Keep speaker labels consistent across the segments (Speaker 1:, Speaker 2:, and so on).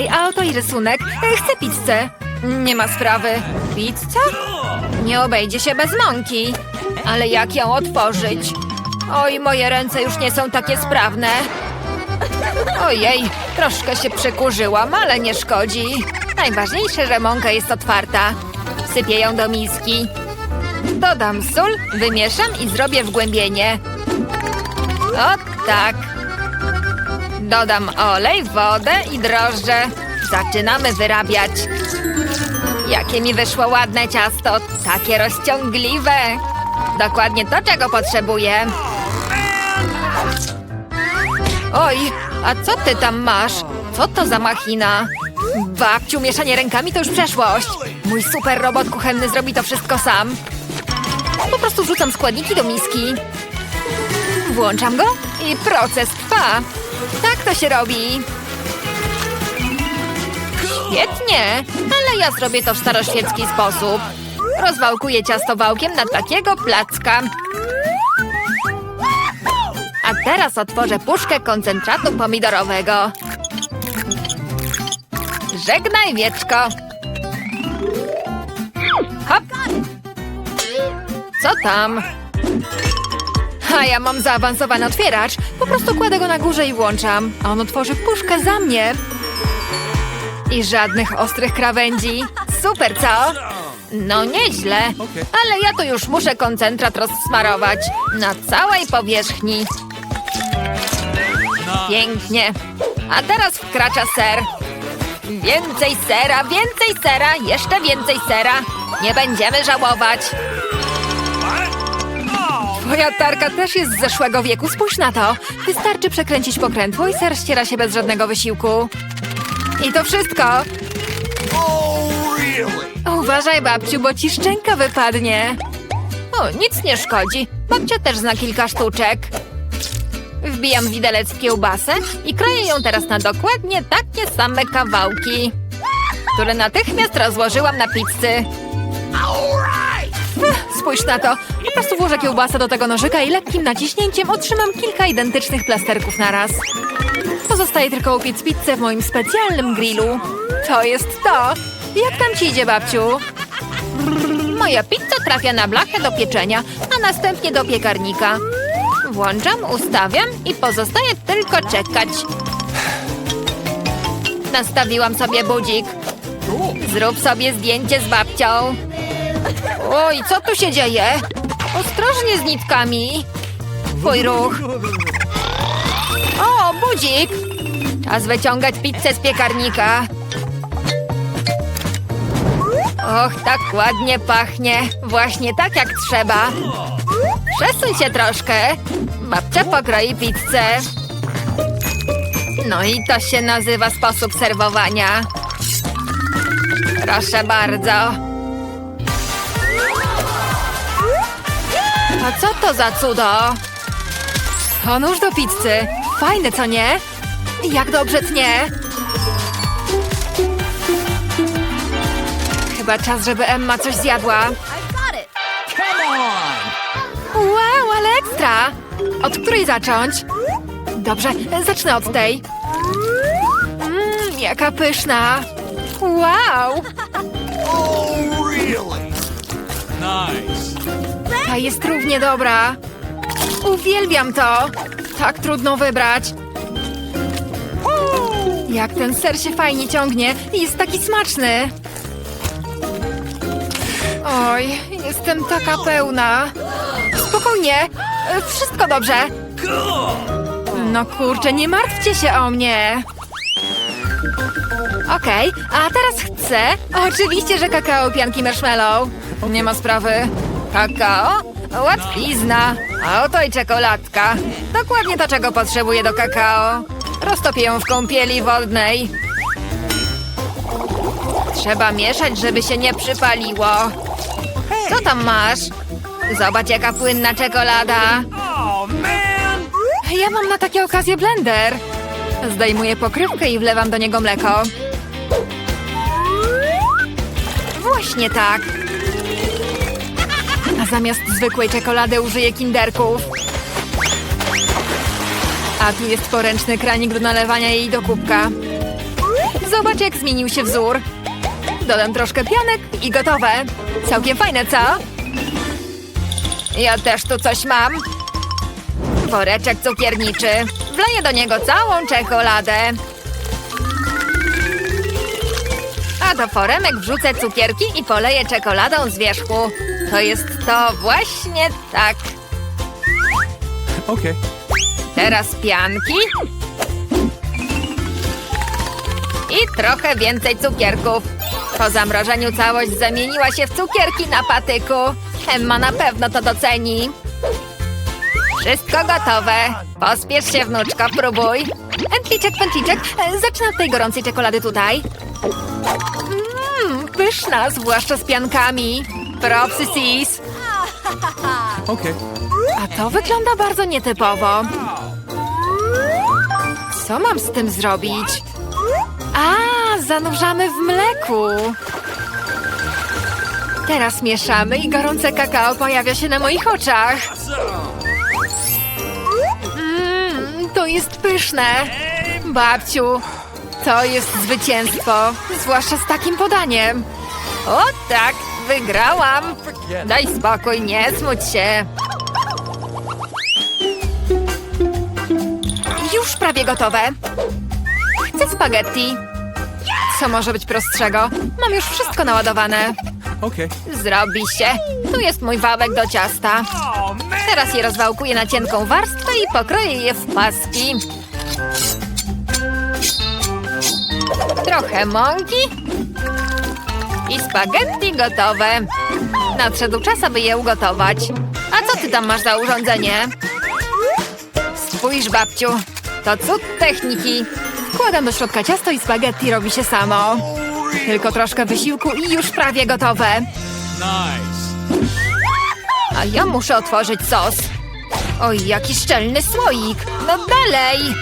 Speaker 1: Okej, auto i rysunek. Chcę pizzę. Nie ma sprawy. Pizza? Nie obejdzie się bez mąki. Ale jak ją otworzyć? Oj, moje ręce już nie są takie sprawne. Ojej, troszkę się przykurzyłam, ale nie szkodzi. Najważniejsze, że mąka jest otwarta. Sypię ją do miski. Dodam sól, wymieszam i zrobię wgłębienie. O tak. Dodam olej, wodę i drożdże. Zaczynamy wyrabiać. Jakie mi wyszło ładne ciasto, takie rozciągliwe. Dokładnie to, czego potrzebuję. Oj, a co ty tam masz? Co to za machina? Babciu, mieszanie rękami to już przeszłość. Mój super robot kuchenny zrobi to wszystko sam. Po prostu wrzucam składniki do miski. Włączam go i proces trwa. Tak to się robi. Świetnie, ale ja zrobię to w staroświecki sposób. Rozwałkuję ciasto wałkiem na takiego placka. A teraz otworzę puszkę koncentratu pomidorowego. Żegnaj, wieczko. Hop. Co tam? A ja mam zaawansowany otwieracz. Po prostu kładę go na górze i włączam. A on otworzy puszkę za mnie. I żadnych ostrych krawędzi. Super, co? No nieźle. Ale ja tu już muszę koncentrat rozsmarować. Na całej powierzchni. Pięknie. A teraz wkracza ser. Więcej sera, więcej sera, jeszcze więcej sera. Nie będziemy żałować. Twoja tarka też jest z zeszłego wieku, spójrz na to. Wystarczy przekręcić pokrętło i ser ściera się bez żadnego wysiłku. I to wszystko. Uważaj, babciu, bo ci szczęka wypadnie. O, nic nie szkodzi. Babcia też zna kilka sztuczek. Wbijam widelec w kiełbasę i kroję ją teraz na dokładnie takie same kawałki, które natychmiast rozłożyłam na pizzy. Spójrz na to. Po prostu włożę kiełbasę do tego nożyka i lekkim naciśnięciem otrzymam kilka identycznych plasterków na raz. Pozostaje tylko upiec pizzę w moim specjalnym grillu. To jest to. Jak tam ci idzie, babciu? Moja pizza trafia na blachę do pieczenia, a następnie do piekarnika. Włączam, ustawiam i pozostaje tylko czekać. Nastawiłam sobie budzik. Zrób sobie zdjęcie z babcią. Oj, co tu się dzieje? Ostrożnie z nitkami. Twój ruch. O, budzik! Czas wyciągać pizzę z piekarnika. Och, tak ładnie pachnie. Właśnie tak jak trzeba. Przesuń się troszkę. Babcia pokroi pizzę. No i to się nazywa sposób serwowania. Proszę bardzo. A co to za cudo? O nóż do pizzy. Fajne, co nie? Jak dobrze tnie. Chyba czas, żeby Emma coś zjadła. Wow, ale ekstra! Od której zacząć? Dobrze, zacznę od tej. Mmm, jaka pyszna! Wow!
Speaker 2: Nice.
Speaker 1: Ta jest równie dobra. Uwielbiam to. Tak trudno wybrać. Jak ten ser się fajnie ciągnie i jest taki smaczny. Oj, jestem taka pełna. Spokojnie, e, wszystko dobrze. No kurczę, nie martwcie się o mnie. Okej, a teraz chcę... Oczywiście, że kakao pianki marshmallow. Nie ma sprawy. Kakao? Łatwizna. A oto i czekoladka. Dokładnie to, czego potrzebuję do kakao. Roztopię ją w kąpieli wodnej. Trzeba mieszać, żeby się nie przypaliło. Co tam masz? Zobacz, jaka płynna czekolada. Ja mam na takie okazje blender. Zdejmuję pokrywkę i wlewam do niego mleko. Właśnie tak. Zamiast zwykłej czekolady użyję kinderków. A tu jest poręczny kranik do nalewania jej do kubka. Zobacz, jak zmienił się wzór. Dodam troszkę pianek i gotowe. Całkiem fajne, co? Ja też tu coś mam. Woreczek cukierniczy. Wleję do niego całą czekoladę. Do foremek wrzucę cukierki i poleję czekoladą z wierzchu. To jest to właśnie tak.
Speaker 2: Okay.
Speaker 1: Teraz pianki. I trochę więcej cukierków. Po zamrożeniu całość zamieniła się w cukierki na patyku. Emma na pewno to doceni. Wszystko gotowe. Pospiesz się, wnuczko, próbuj. Pętliczek, pętliczek. E, Zacznę od tej gorącej czekolady tutaj. Pyszna, zwłaszcza z piankami. Propsy sis.
Speaker 2: Okay.
Speaker 1: A to wygląda bardzo nietypowo. Co mam z tym zrobić? A, zanurzamy w mleku. Teraz mieszamy i gorące kakao pojawia się na moich oczach. Mmm, to jest pyszne. Babciu, to jest zwycięstwo, zwłaszcza z takim podaniem. O tak, wygrałam. Daj spokój, nie smuć się. Już prawie gotowe. Chcę spaghetti. Co może być prostszego? Mam już wszystko naładowane.
Speaker 2: Okay.
Speaker 1: Zrobi się. Tu jest mój wałek do ciasta. Teraz je rozwałkuję na cienką warstwę i pokroję je w paski. Trochę mąki. I spaghetti gotowe. Nadszedł czas, aby je ugotować. A co ty tam masz za urządzenie? Spójrz, babciu. To cud techniki. Wkładam do środka ciasto i spaghetti robi się samo. Tylko troszkę wysiłku i już prawie gotowe. A ja muszę otworzyć sos. Oj, jaki szczelny słoik. No dalej.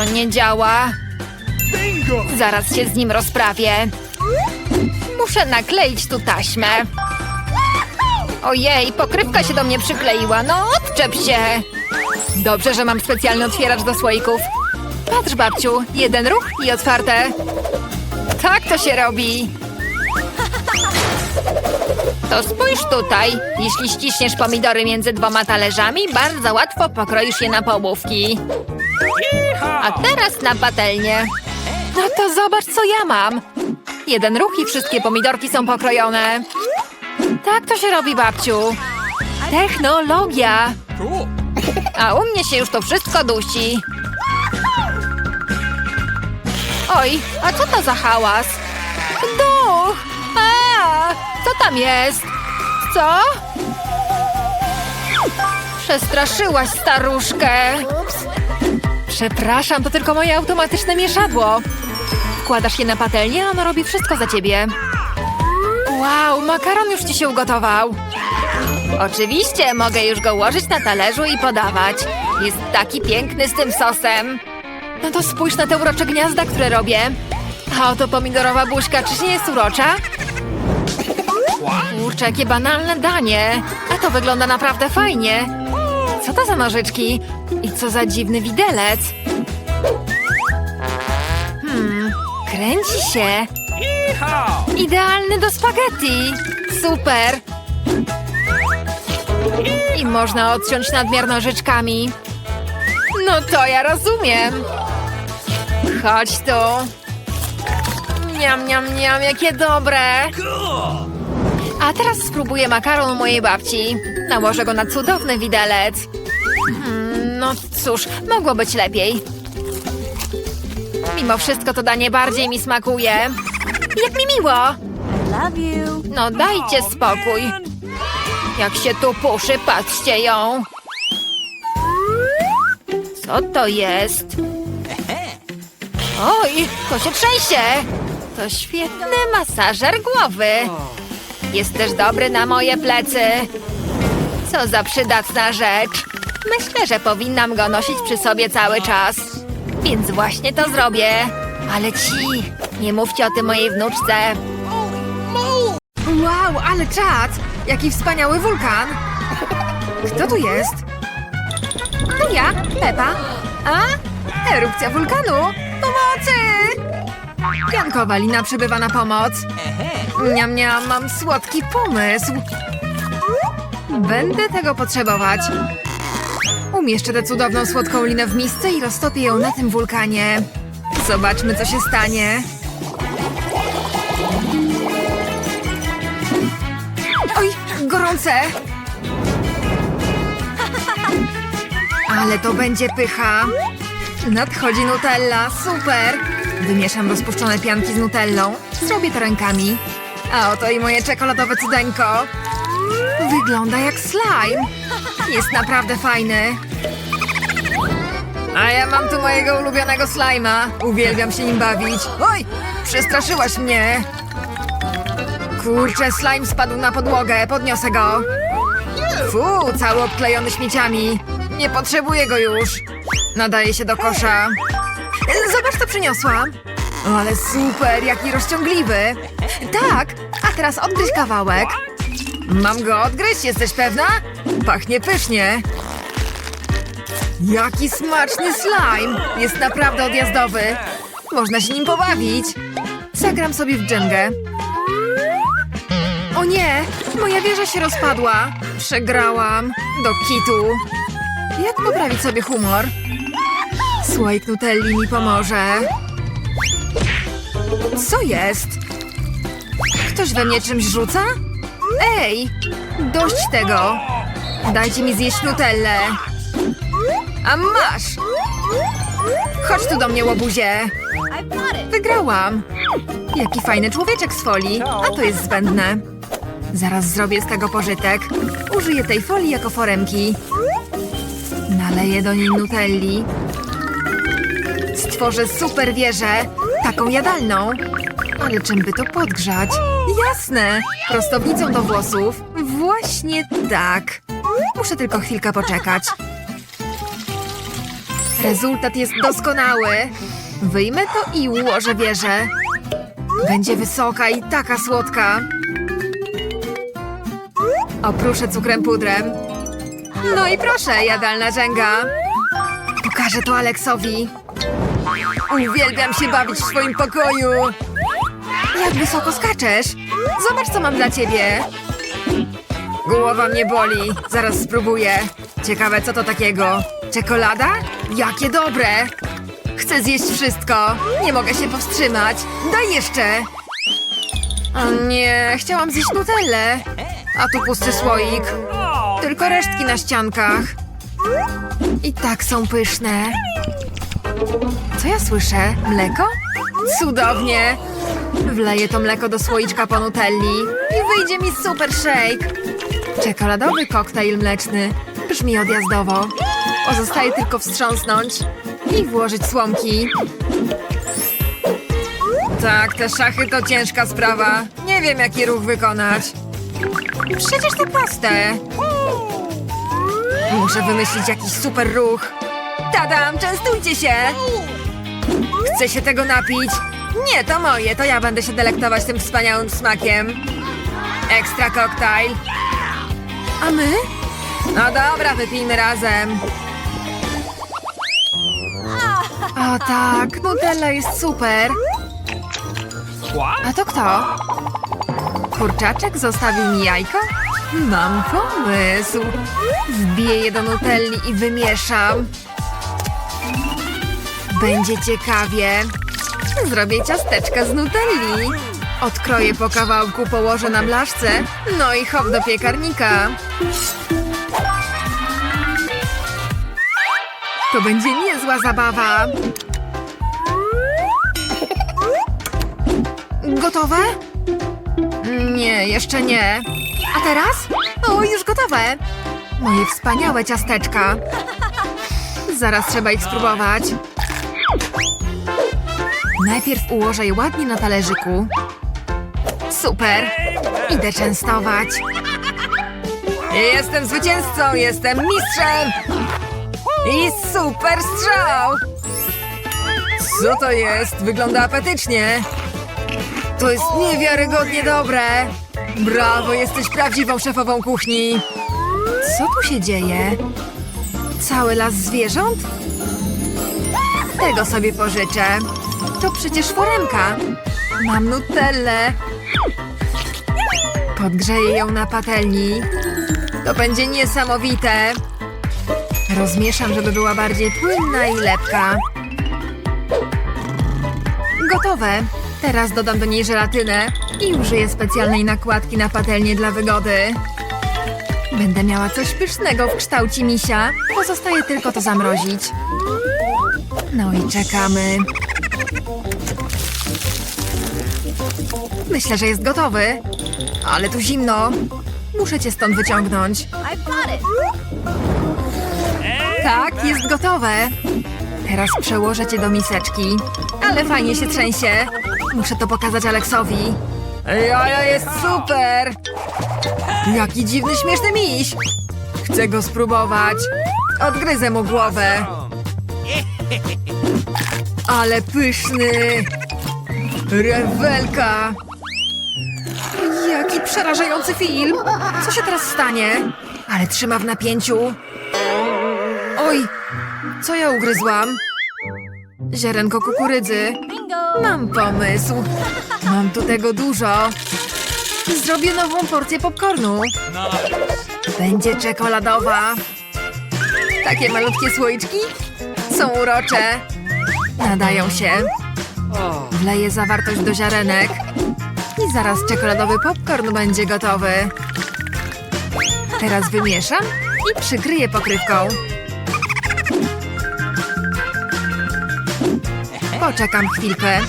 Speaker 1: To nie działa. Zaraz się z nim rozprawię. Muszę nakleić tu taśmę. Ojej, pokrywka się do mnie przykleiła. No, odczep się. Dobrze, że mam specjalny otwieracz do słoików. Patrz, babciu, jeden ruch i otwarte. Tak to się robi. To spójrz tutaj. Jeśli ściśniesz pomidory między dwoma talerzami, bardzo łatwo pokroisz je na połówki. A teraz na patelnię. No to zobacz, co ja mam. Jeden ruch i wszystkie pomidorki są pokrojone. Tak to się robi, babciu. Technologia. A u mnie się już to wszystko dusi. Oj, a co to za hałas? Duch! A, co tam jest? Co? Przestraszyłaś staruszkę. Przepraszam, to tylko moje automatyczne mieszadło. Wkładasz je na patelnię, a ono robi wszystko za ciebie. Wow, makaron już ci się ugotował. Oczywiście, mogę już go ułożyć na talerzu i podawać. Jest taki piękny z tym sosem. No to spójrz na te urocze gniazda, które robię. A oto pomidorowa buźka, czyż nie jest urocza? Kurczę, jakie banalne danie. A to wygląda naprawdę fajnie. Co to za nożyczki? I co za dziwny widelec? Hmm, kręci się. Idealny do spaghetti! Super! I można odciąć nadmiar nożyczkami. No to ja rozumiem. Chodź tu. Niam, niam, niam, jakie dobre. A teraz spróbuję makaron mojej babci. Nałożę go na cudowny widelec. Hmm, no cóż, mogło być lepiej. Mimo wszystko to danie bardziej mi smakuje. Jak mi miło! No dajcie spokój. Jak się tu puszy, patrzcie ją. Co to jest? Oj, to się trzęsie. To świetny masażer głowy. Jest też dobry na moje plecy. Co za przydatna rzecz. Myślę, że powinnam go nosić przy sobie cały czas. Więc właśnie to zrobię. Ale ci, nie mówcie o tym mojej wnuczce. Wow, ale czad! Jaki wspaniały wulkan! Kto tu jest? To ja, Pepa. A? Erupcja wulkanu! Pomocy! Piankowa lina przybywa na pomoc. Niam, niam, mam słodki pomysł. Będę tego potrzebować. Umieszczę tę cudowną słodką linę w misce i roztopię ją na tym wulkanie. Zobaczmy, co się stanie. Oj, gorące! Ale to będzie pycha. Nadchodzi Nutella, super! Wymieszam rozpuszczone pianki z Nutellą. Zrobię to rękami. A oto i moje czekoladowe cudeńko. Wygląda jak slime. Jest naprawdę fajny. A ja mam tu mojego ulubionego slajma. Uwielbiam się nim bawić. Oj, przestraszyłaś mnie. Kurczę, slime spadł na podłogę. Podniosę go. Fu, cały obklejony śmieciami. Nie potrzebuję go już. Nadaje się do kosza. Zobacz, co przyniosłam. Ale super, jaki rozciągliwy. Tak, a teraz odgryź kawałek. Mam go odgryźć, jesteś pewna? Pachnie pysznie. Jaki smaczny slime! Jest naprawdę odjazdowy. Można się nim pobawić. Zagram sobie w dżengę. O nie! Moja wieża się rozpadła. Przegrałam. Do kitu. Jak poprawić sobie humor? Słoik Nutelli mi pomoże. Co jest? Ktoś we mnie czymś rzuca? Ej! Dość tego! Dajcie mi zjeść Nutellę. A masz! Chodź tu do mnie, łobuzie. Wygrałam! Jaki fajny człowieczek z folii, a to jest zbędne. Zaraz zrobię z tego pożytek. Użyję tej folii jako foremki. Naleję do niej nutelli. Stworzę super wieżę, taką jadalną. Ale czym by to podgrzać? Jasne! Prostownicą do włosów. Właśnie tak. Muszę tylko chwilkę poczekać. Rezultat jest doskonały. Wyjmę to i ułożę wieżę. Będzie wysoka i taka słodka. Opruszę cukrem pudrem. No i proszę, jadalna rzęga. Pokażę to Aleksowi. Uwielbiam się bawić w swoim pokoju. Jak wysoko skaczesz? Zobacz, co mam dla ciebie. Głowa mnie boli. Zaraz spróbuję. Ciekawe, co to takiego. Czekolada? Jakie dobre! Chcę zjeść wszystko. Nie mogę się powstrzymać. Daj jeszcze. O nie, chciałam zjeść nutellę. A tu pusty słoik. Tylko resztki na ściankach. I tak są pyszne. Co ja słyszę? Mleko? Cudownie! Wleję to mleko do słoiczka po nutelli i wyjdzie mi super shake. Czekoladowy koktajl mleczny. Brzmi odjazdowo. Pozostaje tylko wstrząsnąć i włożyć słomki. Tak, te szachy to ciężka sprawa. Nie wiem, jaki ruch wykonać. Przecież to proste. Muszę wymyślić jakiś super ruch. Tadam, częstujcie się! Chcę się tego napić. Nie, to moje, to ja będę się delektować tym wspaniałym smakiem. Ekstra koktajl. A my? No dobra, wypijmy razem. O tak, Nutella jest super. A to kto? Kurczaczek zostawił mi jajko? Mam pomysł. Wbiję je do nutelli i wymieszam. Będzie ciekawie. Zrobię ciasteczka z nutelli. Odkroję po kawałku, położę na blaszce. No i hop do piekarnika. To będzie niezła zabawa. Gotowe? Nie, jeszcze nie. A teraz? O, już gotowe. Moje wspaniałe ciasteczka. Zaraz trzeba ich spróbować. Najpierw ułożę je ładnie na talerzyku. Super. Idę częstować. Jestem zwycięzcą, jestem mistrzem. I super strzał. Co to jest? Wygląda apetycznie. To jest niewiarygodnie dobre! Brawo, jesteś prawdziwą szefową kuchni! Co tu się dzieje? Cały las zwierząt? Tego sobie pożyczę. To przecież foremka. Mam nutellę. Podgrzeję ją na patelni. To będzie niesamowite. Rozmieszam, żeby była bardziej płynna i lepka. Gotowe. Teraz dodam do niej żelatynę i użyję specjalnej nakładki na patelnię dla wygody. Będę miała coś pysznego w kształcie misia. Pozostaje tylko to zamrozić. No i czekamy. Myślę, że jest gotowy. Ale tu zimno. Muszę cię stąd wyciągnąć. Tak, jest gotowe. Teraz przełożę cię do miseczki. Ale fajnie się trzęsie. Muszę to pokazać Aleksowi. Jaja jest super! Jaki dziwny, śmieszny miś! Chcę go spróbować. Odgryzę mu głowę. Ale pyszny! Rewelka! Jaki przerażający film! Co się teraz stanie? Ale trzyma w napięciu. Oj, co ja ugryzłam? Ziarenko kukurydzy. Mam pomysł. Mam tu tego dużo. Zrobię nową porcję popcornu. Będzie czekoladowa. Takie malutkie słoiczki są urocze. Nadają się. Wleję zawartość do ziarenek. I zaraz czekoladowy popcorn będzie gotowy. Teraz wymieszam i przykryję pokrywką. Poczekam chwilkę.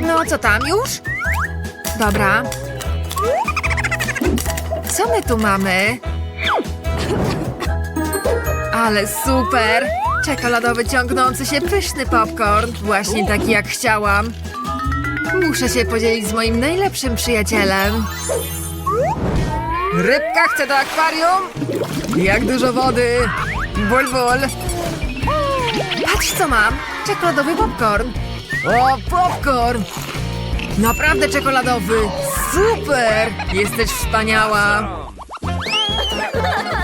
Speaker 1: No, co tam już? Dobra. Co my tu mamy? Ale super! Czekoladowy ciągnący się pyszny popcorn. Właśnie taki jak chciałam. Muszę się podzielić z moim najlepszym przyjacielem. Rybka chce do akwarium? Jak dużo wody! Ból, ból! Patrz co mam! Czekoladowy popcorn! O, popcorn! Naprawdę czekoladowy! Super! Jesteś wspaniała!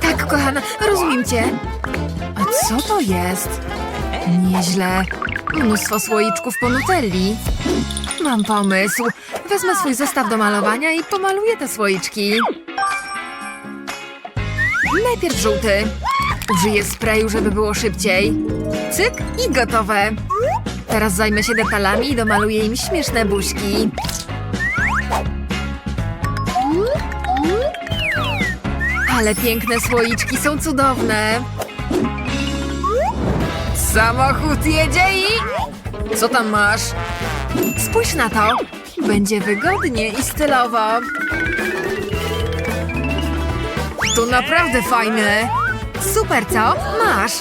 Speaker 1: Tak, kochana, rozumiem cię. Co to jest? Nieźle. Mnóstwo słoiczków po nutelli. Mam pomysł. Wezmę swój zestaw do malowania i pomaluję te słoiczki. Najpierw żółty. Użyję sprayu, żeby było szybciej. Cyk i gotowe. Teraz zajmę się detalami i domaluję im śmieszne buźki. Ale piękne słoiczki są cudowne. Samochód jedzie i... Co tam masz? Spójrz na to. Będzie wygodnie i stylowo. To naprawdę fajne. Super, co? Masz.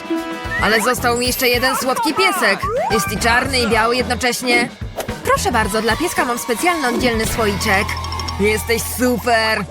Speaker 1: Ale został mi jeszcze jeden słodki piesek. Jest i czarny, i biały jednocześnie. Proszę bardzo, dla pieska mam specjalny oddzielny słoiczek. Jesteś super.